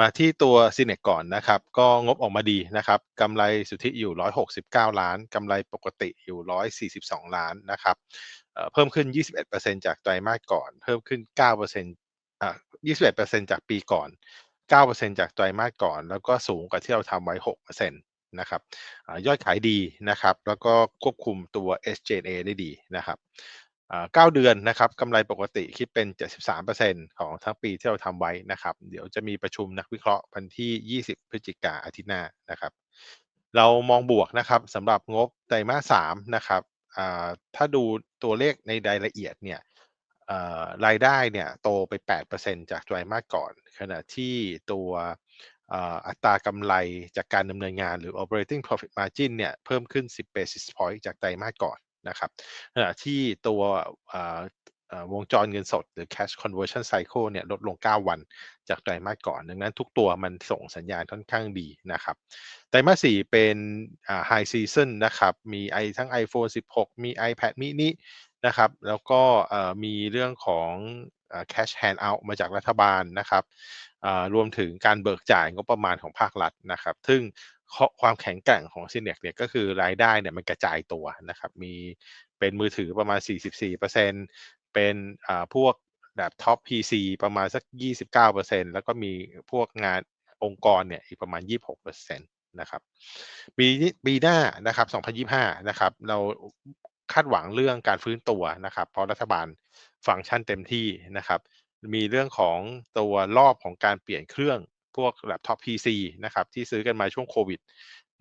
มาที่ตัว c ีเนกก่อนนะครับ ก็งบออกมาดีนะครับกำไรสุทธิอยู่ 169 ล้านกำไรปกติอยู่ 142 ล้านนะครับเเพิ่มขึ้น 21%จากไตรมาสก่อน เพิ่มขึ้น 9%อ่า21%จากปีก่อน 9%จากไตรมาสก่อน แล้วก็สูงกว่าที่เราทำไว้ 6%นะครับอยอดขายดีนะครับ แล้วก็ควบคุมตัว SG&A ได้ดีนะครับ อ่า9เดือนนะครับกำไรปกติคิดเป็น 73%ของทั้งปีที่เราทำไว้นะครับ เดี๋ยวจะมีประชุมนักวิเคราะห์วันที่ 20 พฤศจิกาอาทิตย์หน้านะครับ เรามองบวกนะครับสำหรับงบไตรมาส3นะครับถ้าดูตัวเลขในรายละเอียดเนี่ยรายได้เนี่ยโตไป 8%จากไตรมาสก่อน ขณะที่ตัวอัตรากำไรจากการดำเนินงานหรือ operating profit margin เนี่ยเพิ่มขึ้น 10 basis point จากไตรมาสก่อน นะครับขณะที่ตัววงจรเงินสดหรือ cash conversion cycle เนี่ยลดลง 9 วันจากไตรมาสก่อน ดังนั้นทุกตัวมันส่งสัญญาณค่อนข้างดีนะครับ ไตรมาส 4 เป็น high season นะครับ มีไอทั้ง iPhone 16 มี iPad mini นะครับ แล้วก็มีเรื่องของ cash handout มาจากรัฐบาลนะครับ รวมถึงการเบิกจ่ายงบประมาณของภาครัฐนะครับ ซึ่งความแข็งแกร่งของ c ีเนกเนี่ยก็คือรายได้เนี่ยมันกระจายตัวนะครับ มีเป็นมือถือประมาณ 44%เป็นพวกแบบท็อป PC ประมาณสัก 29%แล้วก็มีพวกงานองค์กรเนี่ยอีกประมาณ 26%นะครับปีนี้ปีหน้านะครับ 2025 นะครับ เราคาดหวังเรื่องการฟื้นตัวนะครับ เพราะรัฐบาลฟังก์ชันเต็มที่นะครับ มีเรื่องของตัวรอบของการเปลี่ยนเครื่องพวกแล็ปท็อป PC นะครับที่ซื้อกันมาช่วงโควิด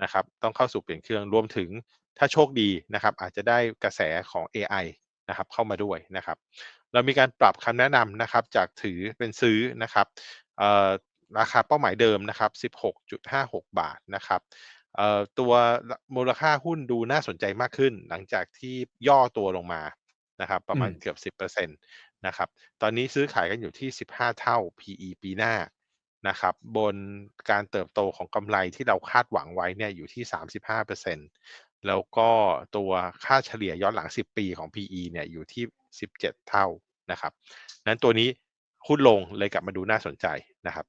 นะครับต้องเข้าสู่เปลี่ยนเครื่องรวมถึงถ้าโชคดีนะครับอาจจะได้กระแสของ AI นะครับเข้ามาด้วยนะครับ เรามีการปรับคำแนะนำนะครับจากถือเป็นซื้อนะครับเอ่อราคาเป้าหมายเดิมนะครับ 16.56 บาทนะครับเอ่อตัวมูลค่าหุ้นดูน่าสนใจมากขึ้น หลังจากที่ย่อตัวลงมานะครับประมาณอืมเกือบ 10% นะครับ ตอนนี้ซื้อขายกันอยู่ที่ 15 เท่า PE ปีหน้านะครับ บนการเติบโตของกำไรที่เราคาดหวังไว้เนี่ยอยู่ที่ 35%แล้วก็ตัวค่าเฉลี่ยย้อนหลัง 10 ปีของ PE เนี่ยอยู่ที่ 17 เท่านะครับ นั้นตัวนี้หุ้นลงเลยกลับมาดูน่าสนใจนะครับ